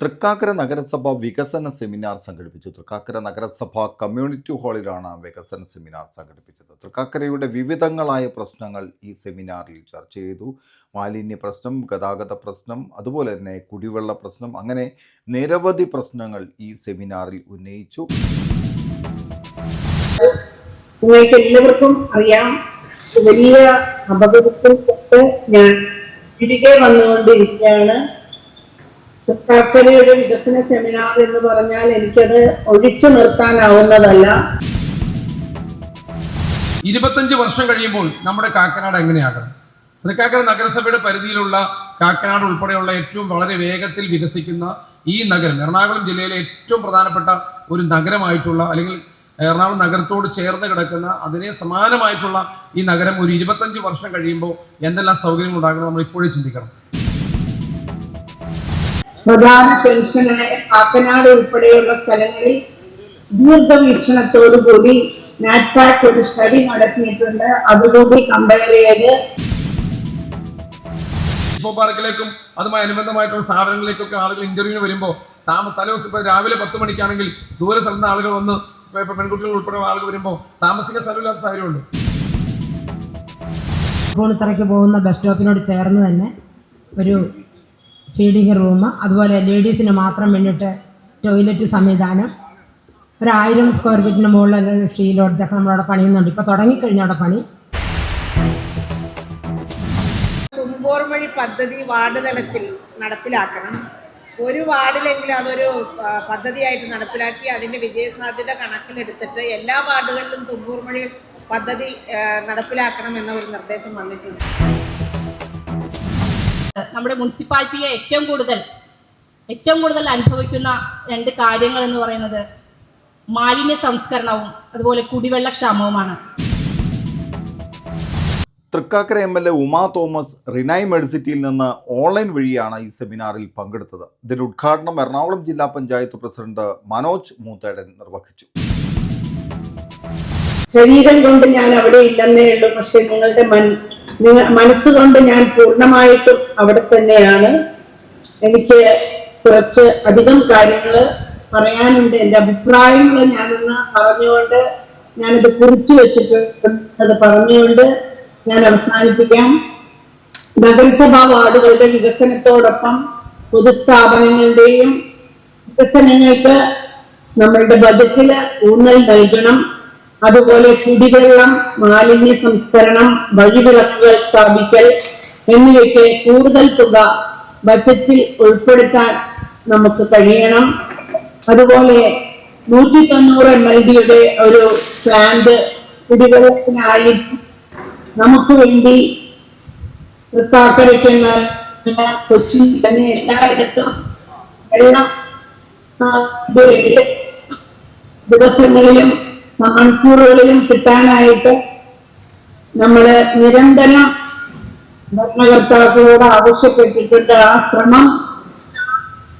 തൃക്കാക്കര നഗരസഭ വികസന സെമിനാർ സംഘടിപ്പിച്ചു. തൃക്കാക്കര നഗരസഭ കമ്മ്യൂണിറ്റി ഹാളിലാണ് വികസന സെമിനാർ സംഘടിപ്പിച്ചത്. തൃക്കാക്കരയുടെ വിവിധങ്ങളായ പ്രശ്നങ്ങൾ ഈ സെമിനാറിൽ ചർച്ച ചെയ്തു. മാലിന്യ പ്രശ്നം ഗതാഗത പ്രശ്നം അതുപോലെ തന്നെ കുടിവെള്ള പ്രശ്നം അങ്ങനെ നിരവധി പ്രശ്നങ്ങൾ ഈ സെമിനാറിൽ ഉന്നയിച്ചു. എല്ലാവർക്കും അറിയാം. വലിയ അപകടത്തിൽ ഞാൻ തിരികെ വന്നുകൊണ്ടിരിക്കുകയാണ്. തൃക്കാക്കരയുടെ വികസന സെമിനാർ എന്ന് പറഞ്ഞാൽ എനിക്കത് ഒഴിച്ചു നിർത്താനാവുന്നതല്ല. ഇരുപത്തഞ്ച് വർഷം കഴിയുമ്പോൾ നമ്മുടെ കാക്കനാട് എങ്ങനെയാകണം? തൃക്കാക്കര നഗരസഭയുടെ പരിധിയിലുള്ള കാക്കനാട് ഉൾപ്പെടെയുള്ള ഏറ്റവും വളരെ വേഗത്തിൽ വികസിക്കുന്ന ഈ നഗരം എറണാകുളം ജില്ലയിലെ ഏറ്റവും പ്രധാനപ്പെട്ട ഒരു നഗരമായിട്ടുള്ള അല്ലെങ്കിൽ എറണാകുളം നഗരത്തോട് ചേർന്ന് കിടക്കുന്ന അതിനെ സമാനമായിട്ടുള്ള ഈ നഗരം ഒരു ഇരുപത്തഞ്ച് വർഷം കഴിയുമ്പോൾ എന്തെല്ലാം സൗകര്യങ്ങൾ ഉണ്ടാകണം നമ്മൾ ഇപ്പോഴും ചിന്തിക്കണം. പ്രധാന ജംഗ്ഷനായ കാക്കനാട് ഉൾപ്പെടെയുള്ള സ്ഥലങ്ങളിൽ ദീർഘവീക്ഷണത്തോടുകൂടി നാറ്റ്പാക്ക് ഒരു സ്റ്റഡി നടത്തിയിട്ടുണ്ട്. അതുകൂടി കമ്പയർ ചെയ്ത് ഇൻഫോ പാർക്കിലേക്കും അതുമായി അനുബന്ധമായിട്ടുള്ള സ്ഥാപനങ്ങളിലേക്കൊക്കെ ആളുകൾ ഇന്റർവ്യൂവിന് വരുമ്പോൾ താമ തലേദിവസം ഇപ്പോൾ രാവിലെ പത്ത് മണിക്കാണെങ്കിൽ ദൂരെ സ്ഥലത്ത് ആളുകൾ വന്ന് ഇപ്പൊ ഇപ്പൊ പെൺകുട്ടികൾ ഉൾപ്പെടെ ആളുകൾ വരുമ്പോൾ താമസിക്കാൻ സ്ഥലമില്ലാത്ത സാഹചര്യമുണ്ട്. തൃപ്പൂണിത്തറയ്ക്ക് പോകുന്ന ബസ് സ്റ്റോപ്പിനോട് ചേർന്ന് തന്നെ ഒരു ഫീഡിങ് റൂം അതുപോലെ ലേഡീസിന് മാത്രം വേണ്ടിയിട്ട് ടോയ്ലറ്റ് സംവിധാനം. ഒരു ആയിരം സ്ക്വയർ ഫീറ്റിന് മുകളിൽ ഷീ ലോഡ്ജൊക്കെ നമ്മളവിടെ പണിയുന്നുണ്ട്. ഇപ്പോൾ തുടങ്ങിക്കഴിഞ്ഞ അവിടെ പണി. തുമ്പോർ വഴി പദ്ധതി വാർഡ് തലത്തിൽ നടപ്പിലാക്കണം. ഒരു വാർഡിലെങ്കിലും അതൊരു പദ്ധതിയായിട്ട് നടപ്പിലാക്കി അതിന്റെ വിജയസാധ്യത കണക്കിലെടുത്തിട്ട് എല്ലാ വാർഡുകളിലും തുമ്പൂർ വഴി പദ്ധതി നടപ്പിലാക്കണം എന്ന ഒരു നിർദ്ദേശം വന്നിട്ടുണ്ട്. നമ്മുടെ മുനിസിപ്പാലിറ്റിയെ ഏറ്റവും കൂടുതൽ ഏറ്റവും കൂടുതൽ അനുഭവിക്കുന്ന രണ്ട് കാര്യങ്ങൾ എന്ന് പറയുന്നത് മാലിന്യ സംസ്കരണവും അതുപോലെ കുടിവെള്ളക്ഷാമവുമാണ്. Thrikkakara M L A Uma Thomas Renai മെഡിസിറ്റിയിൽ നിന്ന് ഓൺലൈൻ വഴിയാണ് ഈ സെമിനാറിൽ പങ്കെടുത്തത്. ഇതിന്റെ ഉദ്ഘാടനം എറണാകുളം ജില്ലാ പഞ്ചായത്ത് പ്രസിഡന്റ് മനോജ് മൂത്തേടൻ നിർവഹിച്ചു. ശരീരം കൊണ്ട് ഞാൻ അവിടെ ഇല്ലെന്നേ ഉള്ളൂ. പക്ഷെ നിങ്ങളുടെ മൻ നിങ്ങ മനസ്സുകൊണ്ട് ഞാൻ പൂർണമായിട്ടും അവിടെ തന്നെയാണ്. എനിക്ക് കുറച്ച് അധികം കാര്യങ്ങൾ പറയാനുണ്ട്. എന്റെ അഭിപ്രായങ്ങൾ ഞാനൊന്ന് പറഞ്ഞുകൊണ്ട് ഞാനത് കുറിച്ചു വെച്ചിട്ടുണ്ട് അത് പറഞ്ഞുകൊണ്ട് ഞാൻ അവസാനിപ്പിക്കാം. നഗരസഭാ വാർഡുകളുടെ വികസനത്തോടൊപ്പം പൊതുസ്ഥാപനങ്ങളുടെയും വികസനങ്ങൾക്ക് നമ്മളുടെ ബജറ്റിൽ ഊന്നൽ നൽകണം. അതുപോലെ കുടിവെള്ളം മാലിന്യ സംസ്കരണം വഴിവിളക്കുകൾ സ്ഥാപിക്കൽ എന്നിവയ്ക്ക് കൂടുതൽ തുക ബജറ്റിൽ ഉൾപ്പെടുത്താൻ നമുക്ക് കഴിയണം. അതുപോലെ നൂറ്റി തൊണ്ണൂറ് എം എൽ ഡിയുടെ ഒരു പ്ലാന്റ് കുടിവെള്ളത്തിനായി നമുക്ക് വേണ്ടി തൃക്കാക്കരയ്ക്കെന്നാൽ കൊച്ചി തന്നെ എല്ലായിടത്തും വെള്ളം ദിവസങ്ങളിലും മണിക്കൂറുകളിലും കിട്ടാനായിട്ട് നമ്മൾ നിരന്തരം ഭരണകർത്താക്കളോട് ആവശ്യപ്പെട്ടിട്ടുണ്ട് ആ ശ്രമം.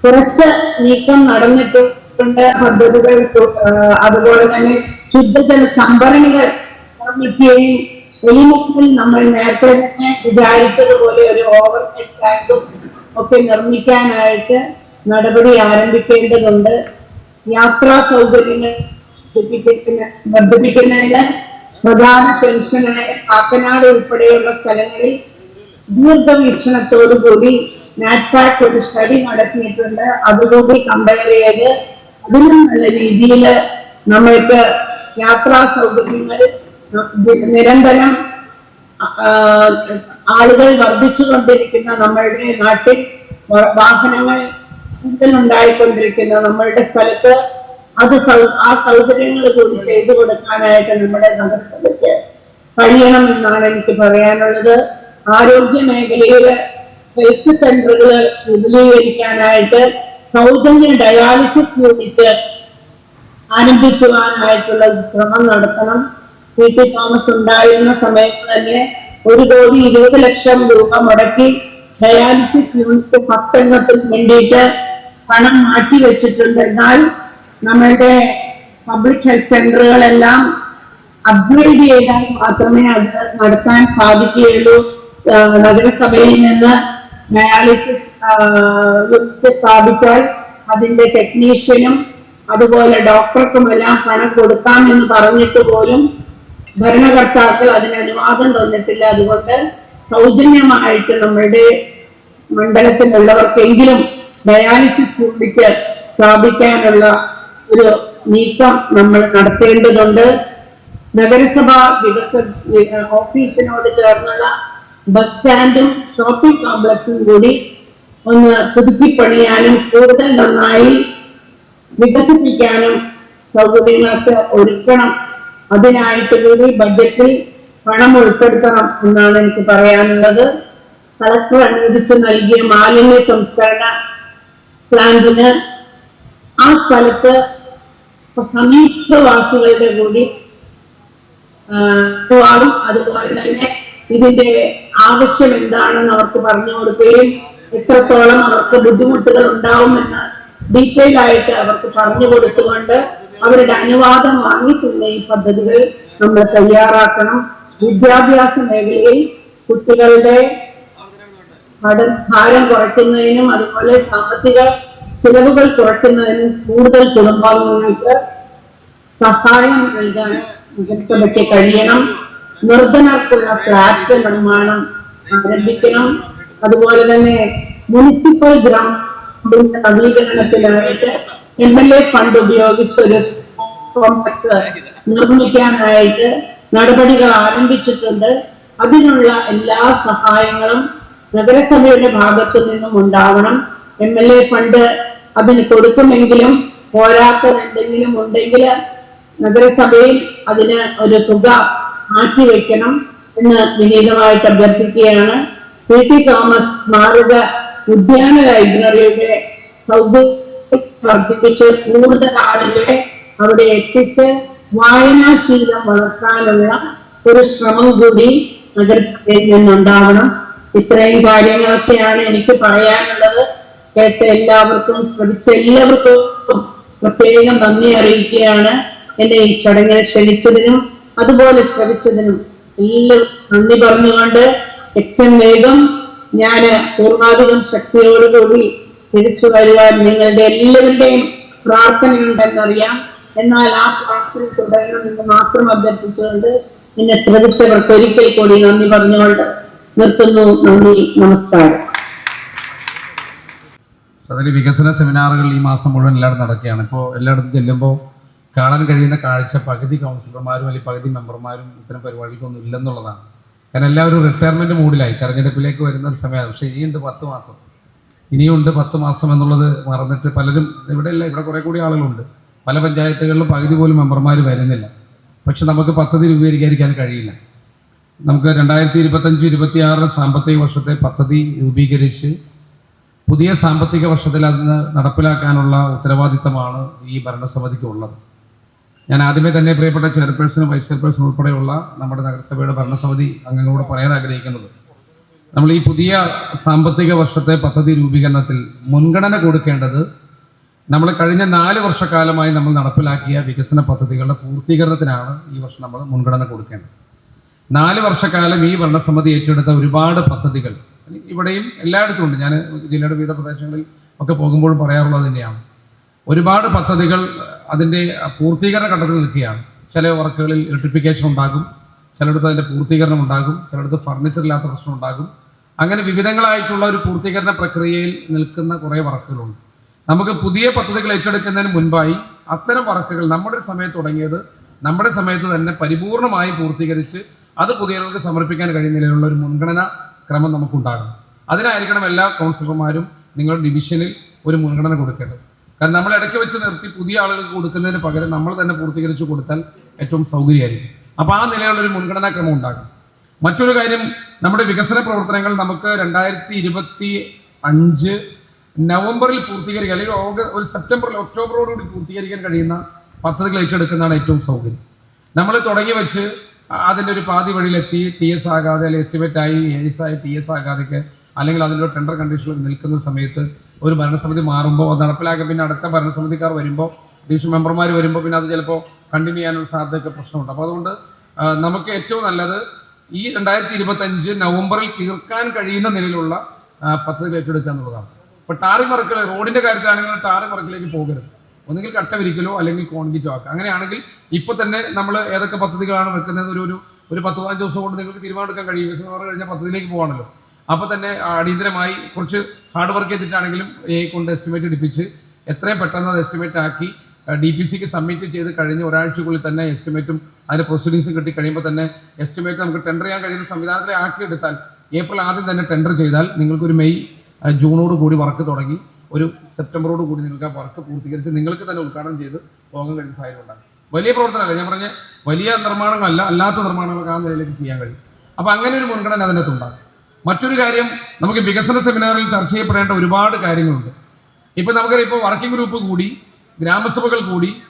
കുറച്ച് നീക്കം നടന്നിട്ടുണ്ട് പദ്ധതികൾ അതുപോലെ തന്നെ ശുദ്ധജല സംഭരണികൾ നിർമ്മിക്കുകയും എലിമുക്കിൽ നമ്മൾ നേരത്തെ തന്നെ വിചാരിച്ചതുപോലെ ഒരു ഓവർഹെഡ് ടാങ്കും ഒക്കെ നിർമ്മിക്കാനായിട്ട് നടപടി ആരംഭിക്കേണ്ടതുണ്ട്. യാത്രാ സൗകര്യങ്ങൾ വർദ്ധിപ്പിക്കുന്നതിന് പ്രധാന ജംഗ്ഷനായ കാക്കനാട് ഉൾപ്പെടെയുള്ള സ്ഥലങ്ങളിൽ ദീർഘവീക്ഷണത്തോടുകൂടി നാറ്റ്പാക്ക് ഒരു സ്റ്റഡി നടത്തിയിട്ടുണ്ട്. അതുകൂടി കമ്പയർ ചെയ്ത് അതിനും നല്ല രീതിയിൽ നമ്മൾക്ക് യാത്രാ സൗകര്യങ്ങൾ നിരന്തരം ആളുകൾ വർദ്ധിച്ചുകൊണ്ടിരിക്കുന്ന നമ്മളുടെ നാട്ടിൽ വാഹനങ്ങൾ വാഹനങ്ങൾ കൂടുതലുണ്ടായിക്കൊണ്ടിരിക്കുന്ന നമ്മളുടെ സ്ഥലത്ത് അത് ആ സൗകര്യങ്ങൾ കൂടി ചെയ്തു കൊടുക്കാനായിട്ട് നമ്മുടെ നഗരസഭയ്ക്ക് കഴിയണം എന്നാണ് എനിക്ക് പറയാനുള്ളത്. ആരോഗ്യ മേഖലയിൽ ഹെൽത്ത് സെന്ററുകൾ വിപുലീകരിക്കാനായിട്ട് സൗജന്യ ഡയാലിസിസ് യൂണിറ്റ് ആരംഭിക്കുവാനായിട്ടുള്ള ശ്രമം നടത്തണം. പി ടി തോമസ് ഉണ്ടായിരുന്ന സമയത്ത് തന്നെ ഒരു കോടി ഇരുപത് ലക്ഷം രൂപ മുടക്കി ഡയാലിസിസ് യൂണിറ്റ് പത്തെണ്ണത്തിന് വേണ്ടിയിട്ട് പണം മാറ്റി വെച്ചിട്ടുണ്ട് എന്നാൽ നമ്മളുടെ പബ്ലിക് ഹെൽത്ത് സെന്ററുകളെല്ലാം അപ്ഗ്രേഡ് ചെയ്താൽ മാത്രമേ അത് നടത്താൻ സാധിക്കുകയുള്ളൂ. നഗരസഭയിൽ നിന്ന് ഡയാലിസിസ് സ്ഥാപിച്ചാൽ അതിന്റെ ടെക്നീഷ്യനും അതുപോലെ ഡോക്ടർക്കും എല്ലാം പണം കൊടുക്കാമെന്ന് പറഞ്ഞിട്ട് പോലും ഭരണകർത്താക്കൾ അതിന് അനുവാദം തന്നിട്ടില്ല. അതുകൊണ്ട് സൗജന്യമായിട്ട് നമ്മളുടെ മണ്ഡലത്തിലുള്ളവർക്കെങ്കിലും ഡയാലിസിസ് യൂണിറ്റ് സ്ഥാപിക്കാനുള്ള ഒരു നീക്കം നമ്മൾ നടത്തേണ്ടതുണ്ട്. നഗരസഭാ വികസന ഓഫീസിനോട് ചേർന്നുള്ള ബസ് സ്റ്റാൻഡും ഷോപ്പിംഗ് കോംപ്ലക്സും കൂടി ഒന്ന് പുതുക്കിപ്പണിയാനും കൂടുതൽ നന്നായി വികസിപ്പിക്കാനും സൗകര്യങ്ങൾക്ക് ഒരുക്കണം. അതിനായിട്ട് കൂടി ബഡ്ജറ്റിൽ പണം ഉൾപ്പെടുത്തണം എന്നാണ് എനിക്ക് പറയാനുള്ളത്. കളക്ടർ അനുവദിച്ച് നൽകിയ മാലിന്യ സംസ്കരണ പ്ലാന്റിന് ആ സ്ഥലത്ത് സമീപവാസികളുടെ കൂടി അതുപോലെ തന്നെ ഇതിന്റെ ആവശ്യം എന്താണെന്ന് അവർക്ക് പറഞ്ഞു കൊടുക്കുകയും എത്രത്തോളം അവർക്ക് ബുദ്ധിമുട്ടുകൾ ഉണ്ടാവുമെന്ന് ഡീറ്റെയിൽ ആയിട്ട് അവർക്ക് പറഞ്ഞു കൊടുത്തുകൊണ്ട് അവരുടെ അനുവാദം വാങ്ങിക്കുന്ന ഈ പദ്ധതികൾ നമ്മൾ തയ്യാറാക്കണം. വിദ്യാഭ്യാസ മേഖലയിൽ കുട്ടികളുടെ ഭാരം കുറയ്ക്കുന്നതിനും അതുപോലെ സാമ്പത്തിക ചിലവുകൾ കുറയ്ക്കുന്നതിന് കൂടുതൽ കുടുംബാംഗങ്ങൾക്ക് സഹായം നൽകാൻ നഗരസഭയ്ക്ക് കഴിയണം. നിർധനർക്കുള്ള ഫ്ലാറ്റ് നിർമ്മാണം ആരംഭിക്കണം. അതുപോലെ തന്നെ മുനിസിപ്പൽ ഗ്രൗണ്ടിന്റെ നവീകരണത്തിനായിട്ട് എം എൽ എ ഫണ്ട് ഉപയോഗിച്ച് ഒരു നിർമ്മിക്കാനായിട്ട് നടപടികൾ ആരംഭിച്ചിട്ടുണ്ട്. അതിനുള്ള എല്ലാ സഹായങ്ങളും നഗരസഭയുടെ ഭാഗത്തു നിന്നും ഉണ്ടാവണം. എം എൽ എ ഫണ്ട് അതിന് കൊടുക്കുമെങ്കിലും പോരാത്തത് എന്തെങ്കിലും ഉണ്ടെങ്കിൽ നഗരസഭയിൽ അതിന് ഒരു തുക മാറ്റി മാറ്റിവെക്കണം എന്ന് വിനീതമായിട്ട് അഭ്യർത്ഥിക്കുകയാണ്. പി ടി തോമസ് സ്മാരക ഉദ്യാന ലൈബ്രറിയുടെ സൗകര്യം വർദ്ധിപ്പിച്ച് കൂടുതൽ ആളുകളെ അവിടെ എത്തിച്ച് വായനാശീലം വളർത്താനുള്ള ഒരു ശ്രമം കൂടി നഗരസഭയിൽ നിന്നുണ്ടാവണം. ഇത്രയും കാര്യങ്ങളൊക്കെയാണ് എനിക്ക് പറയാനുള്ളത്. കേട്ട എല്ലാവർക്കും ശ്രമിച്ച എല്ലാവർക്കും പ്രത്യേകം നന്ദി അറിയിക്കുകയാണ്. എന്നെ ഈ ചടങ്ങിനെ ക്ഷണിച്ചതിനും അതുപോലെ ശ്രമിച്ചതിനും എല്ലാം നന്ദി പറഞ്ഞുകൊണ്ട് ഏറ്റവും വേഗം ഞാൻ പൂർണാധികം ശക്തിയോടുകൂടി തിരിച്ചു വരുവാൻ നിങ്ങളുടെ എല്ലാവരുടെയും പ്രാർത്ഥനയുണ്ടെന്നറിയാം. എന്നാൽ ആ പ്രാർത്ഥന തുടരണമെന്ന് മാത്രം അഭ്യർത്ഥിച്ചുകൊണ്ട് എന്നെ ശ്രമിച്ചവർക്ക് ഒരിക്കൽ കൂടി നന്ദി പറഞ്ഞുകൊണ്ട് നിർത്തുന്നു. നന്ദി നമസ്കാരം. സദരി വികസന സെമിനാറുകൾ ഈ മാസം മുഴുവൻ എല്ലായിടത്തും നടക്കുകയാണ്. ഇപ്പോൾ എല്ലായിടത്തും ചെല്ലുമ്പോൾ കാണാൻ കഴിയുന്ന കാഴ്ച പകുതി കൗൺസിലർമാരും അല്ലെങ്കിൽ പകുതി മെമ്പർമാരും ഇത്തരം പരിപാടിക്കൊന്നും ഇല്ലെന്നുള്ളതാണ്. കാരണം എല്ലാവരും റിട്ടയർമെന്റ് മൂഡിലായി തെരഞ്ഞെടുപ്പിലേക്ക് വരുന്ന ഒരു സമയമാണ്. പക്ഷേ ഇനിയുണ്ട് പത്ത് മാസം. ഇനിയുണ്ട് പത്ത് മാസം എന്നുള്ളത് മറന്നിട്ട് പലരും ഇവിടെ ഇല്ല ഇവിടെ കുറെ കൂടി ആളുകളുണ്ട്. പല പഞ്ചായത്തുകളിലും പകുതി പോലും മെമ്പർമാർ വരുന്നില്ല. പക്ഷെ നമുക്ക് പദ്ധതി രൂപീകരിക്കാൻ കഴിയില്ല. നമുക്ക് രണ്ടായിരത്തി ഇരുപത്തഞ്ച് ഇരുപത്തി ആറ് സാമ്പത്തിക വർഷത്തെ പദ്ധതി രൂപീകരിച്ച് പുതിയ സാമ്പത്തിക വർഷത്തിൽ അതിന് നടപ്പിലാക്കാനുള്ള ഉത്തരവാദിത്തമാണ് ഈ ഭരണസമിതിക്ക് ഉള്ളത് ഞാൻ ആദ്യമേ തന്നെ പ്രിയപ്പെട്ട ചെയർപേഴ്സണും വൈസ് ചെയർപേഴ്സൺ ഉൾപ്പെടെയുള്ള നമ്മുടെ നഗരസഭയുടെ ഭരണസമിതി അംഗങ്ങളോട് പറയാൻ ആഗ്രഹിക്കുന്നത്. നമ്മൾ ഈ പുതിയ സാമ്പത്തിക വർഷത്തെ പദ്ധതി രൂപീകരണത്തിൽ മുൻഗണന കൊടുക്കേണ്ടത് നമ്മൾ കഴിഞ്ഞ നാല് വർഷക്കാലമായി നമ്മൾ നടപ്പിലാക്കിയ വികസന പദ്ധതികളുടെ പൂർത്തീകരണത്തിനാണ് ഈ വർഷം നമ്മൾ മുൻഗണന കൊടുക്കേണ്ടത്. നാല് വർഷക്കാലം ഈ ഭരണസമിതി ഏറ്റെടുത്ത ഒരുപാട് പദ്ധതികൾ ഇവിടെയും എല്ലായിടത്തും ഉണ്ട്. ഞാൻ ജില്ലയുടെ വിവിധ പ്രദേശങ്ങളിൽ ഒക്കെ പോകുമ്പോഴും പറയാറുള്ളത് തന്നെയാണ്. ഒരുപാട് പദ്ധതികൾ അതിന്റെ പൂർത്തീകരണ ഘട്ടത്തിൽ നിൽക്കുകയാണ്. ചില വർക്കുകളിൽ ഇലക്ട്രിഫിക്കേഷൻ ഉണ്ടാകും ചിലയിടത്ത് അതിന്റെ പൂർത്തീകരണം ഉണ്ടാകും ചിലയിടത്ത് ഫർണിച്ചർ ഇല്ലാത്ത പ്രശ്നം ഉണ്ടാകും. അങ്ങനെ വിവിധങ്ങളായിട്ടുള്ള ഒരു പൂർത്തീകരണ പ്രക്രിയയിൽ നിൽക്കുന്ന കുറേ വർക്കുകളുണ്ട്. നമുക്ക് പുതിയ പദ്ധതികൾ ഏറ്റെടുക്കുന്നതിന് മുൻപായി അത്തരം വർക്കുകൾ നമ്മുടെ ഒരു സമയത്ത് തുടങ്ങിയത് നമ്മുടെ സമയത്ത് തന്നെ പരിപൂർണമായി പൂർത്തീകരിച്ച് അത് പുതിയവർക്ക് സമർപ്പിക്കാൻ കഴിയുന്ന നിലയിലുള്ള ഒരു മുൻഗണന ക്രമം നമുക്കുണ്ടാകണം. അതിനായിരിക്കണം എല്ലാ കൗൺസിലർമാരും നിങ്ങളുടെ ഡിവിഷനിൽ ഒരു മുൻഗണന കൊടുക്കേണ്ടത്. കാരണം നമ്മൾ ഇടയ്ക്ക് വെച്ച് നിർത്തി പുതിയ ആളുകൾക്ക് കൊടുക്കുന്നതിന് പകരം നമ്മൾ തന്നെ പൂർത്തീകരിച്ച് കൊടുത്താൽ ഏറ്റവും സൗകര്യമായിരിക്കും. അപ്പോൾ ആ നിലയിലുള്ള ഒരു മുൻഗണനാ ക്രമം ഉണ്ടാകും മറ്റൊരു കാര്യം നമ്മുടെ വികസന പ്രവർത്തനങ്ങൾ നമുക്ക് രണ്ടായിരത്തി ഇരുപത്തി അഞ്ച് നവംബറിൽ പൂർത്തീകരിക്കുക അല്ലെങ്കിൽ ഓഗസ്റ്റ് ഒരു സെപ്റ്റംബറിൽ ഒക്ടോബറോടുകൂടി പൂർത്തീകരിക്കാൻ കഴിയുന്ന പദ്ധതികൾ ഏറ്റെടുക്കുന്നതാണ് ഏറ്റവും സൗകര്യം. നമ്മൾ തുടങ്ങി വെച്ച് അതിന്റെ ഒരു പാതി വഴിയിലെത്തി ടി എസ് ആകാതെ അല്ലെങ്കിൽ എസ്റ്റിമേറ്റ് ആയി എസ് ആയി ടി എസ് ആകാതെയൊക്കെ അല്ലെങ്കിൽ അതിന്റെ ടെൻഡർ കണ്ടീഷനിൽ നിൽക്കുന്ന സമയത്ത് ഒരു ഭരണസമിതി മാറുമ്പോൾ അത് നടപ്പിലാക്കാൻ പിന്നെ അടുത്ത ഭരണസമിതിക്കാർ വരുമ്പോൾ ഡിവിഷൻ മെമ്പർമാർ വരുമ്പോൾ പിന്നെ അത് ചിലപ്പോൾ കണ്ടിന്യൂ ചെയ്യാനുള്ള സാധ്യതയൊക്കെ പ്രശ്നമുണ്ട്. അപ്പോൾ അതുകൊണ്ട് നമുക്ക് ഏറ്റവും നല്ലത് ഈ രണ്ടായിരത്തി ഇരുപത്തഞ്ച് നവംബറിൽ തീർക്കാൻ കഴിയുന്ന നിലയിലുള്ള പദ്ധതി ഏറ്റെടുക്കുക എന്നുള്ളതാണ്. ഇപ്പോൾ വർക്കുകൾ റോഡിന്റെ കാര്യത്തിലാണെങ്കിൽ ടാറിംഗ് വർക്കിലേക്ക് പോകരുത്. ഒന്നുകിൽ കട്ട വിരിക്കലോ അല്ലെങ്കിൽ കോൺക്രീറ്റോ ആക്കുക. അങ്ങനെയാണെങ്കിൽ ഇപ്പൊ തന്നെ നമ്മൾ ഏതൊക്കെ പദ്ധതികളാണ് വെക്കുന്നത്? ഒരു ഒരു ഒരു പത്ത് പതിനഞ്ച് ദിവസം കൊണ്ട് നിങ്ങൾക്ക് തീരുമാനമെടുക്കാൻ കഴിയും. വികസനം പറഞ്ഞു കഴിഞ്ഞാൽ പദ്ധതിയിലേക്ക് പോകാണല്ലോ അപ്പൊ തന്നെ അടിയന്തരമായി കുറച്ച് ഹാർഡ് വർക്ക് ചെയ്തിട്ടാണെങ്കിലും എ കൊണ്ട് എസ്റ്റിമേറ്റ് എടുപ്പിച്ച് എത്രയും പെട്ടെന്ന് അത് എസ്റ്റിമേറ്റ് ആക്കി ഡി പി സിക്ക് സബ്മിറ്റ് ചെയ്ത് കഴിഞ്ഞ് ഒരാഴ്ചക്കുള്ളിൽ തന്നെ എസ്റ്റിമേറ്റും അതിന്റെ പ്രൊസീഡിങ്സും കിട്ടി കഴിയുമ്പോൾ തന്നെ എസ്റ്റിമേറ്റ് നമുക്ക് ടെൻഡർ ചെയ്യാൻ കഴിയുന്ന സംവിധാനത്തിലെ ആക്കിയെടുത്താൽ ഏപ്രിൽ ആദ്യം തന്നെ ടെൻഡർ ചെയ്താൽ നിങ്ങൾക്കൊരു മെയ് ജൂണോട് കൂടി വർക്ക് തുടങ്ങി. ഒരു സെപ്റ്റംബറോട് കൂടി നിങ്ങൾക്ക് ആ വർക്ക് പൂർത്തീകരിച്ച് നിങ്ങൾക്ക് തന്നെ ഉദ്ഘാടനം ചെയ്ത് പോകാൻ കഴിയുന്ന സാഹചര്യം ഉണ്ടാകും. വലിയ പ്രവർത്തനമല്ല ഞാൻ പറഞ്ഞ വലിയ നിർമ്മാണങ്ങളല്ല അല്ലാത്ത നിർമ്മാണങ്ങൾക്ക് ആ നിലയിലേക്ക് ചെയ്യാൻ കഴിയും. അപ്പൊ അങ്ങനെ ഒരു മുൻഗണന അതിനകത്ത് ഉണ്ടാകും. മറ്റൊരു കാര്യം നമുക്ക് വികസന സെമിനാറിൽ ചർച്ച ചെയ്യപ്പെടേണ്ട ഒരുപാട് കാര്യങ്ങളുണ്ട്. ഇപ്പൊ നമുക്കറിയാം ഇപ്പോൾ വർക്കിംഗ് ഗ്രൂപ്പ് കൂടി ഗ്രാമസഭകൾ കൂടി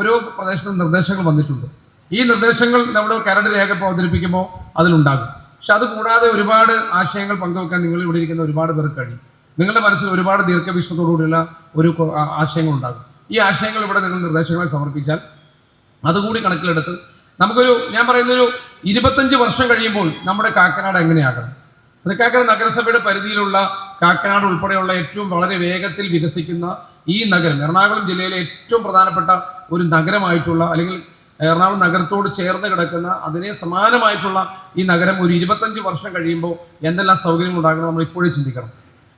ഓരോ പ്രദേശത്തും നിർദ്ദേശങ്ങൾ വന്നിട്ടുണ്ട്. ഈ നിർദ്ദേശങ്ങൾ നമ്മുടെ കരട് രേഖ അവതരിപ്പിക്കുമ്പോൾ അതിലുണ്ടാകും. പക്ഷെ അത് കൂടാതെ ഒരുപാട് ആശയങ്ങൾ പങ്കുവെക്കാൻ നിങ്ങൾ ഇവിടെ ഇരിക്കുന്ന ഒരുപാട് പേർക്ക് കഴിയും. നിങ്ങളുടെ മനസ്സിൽ ഒരുപാട് ദീർഘവീക്ഷണത്തോടുകൂടിയുള്ള ഒരു ആശയങ്ങൾ ഉണ്ടാകും. ഈ ആശയങ്ങൾ ഇവിടെ നിങ്ങൾ നിർദ്ദേശങ്ങളെ സമർപ്പിച്ചാൽ അതുകൂടി കണക്കിലെടുത്ത് നമുക്കൊരു ഞാൻ പറയുന്നൊരു ഇരുപത്തഞ്ച് വർഷം കഴിയുമ്പോൾ നമ്മുടെ കാക്കനാട് എങ്ങനെയാകണം? തൃക്കാക്കര നഗരസഭയുടെ പരിധിയിലുള്ള കാക്കനാട് ഉൾപ്പെടെയുള്ള ഏറ്റവും വളരെ വേഗത്തിൽ വികസിക്കുന്ന ഈ നഗരം എറണാകുളം ജില്ലയിലെ ഏറ്റവും പ്രധാനപ്പെട്ട ഒരു നഗരമായിട്ടുള്ള അല്ലെങ്കിൽ എറണാകുളം നഗരത്തോട് ചേർന്ന് കിടക്കുന്ന അതിനെ സമാനമായിട്ടുള്ള ഈ നഗരം ഒരു ഇരുപത്തഞ്ച് വർഷം കഴിയുമ്പോൾ എന്തെല്ലാം സൗകര്യങ്ങൾ ഉണ്ടാകണം നമ്മൾ ഇപ്പോഴേ ചിന്തിക്കണം.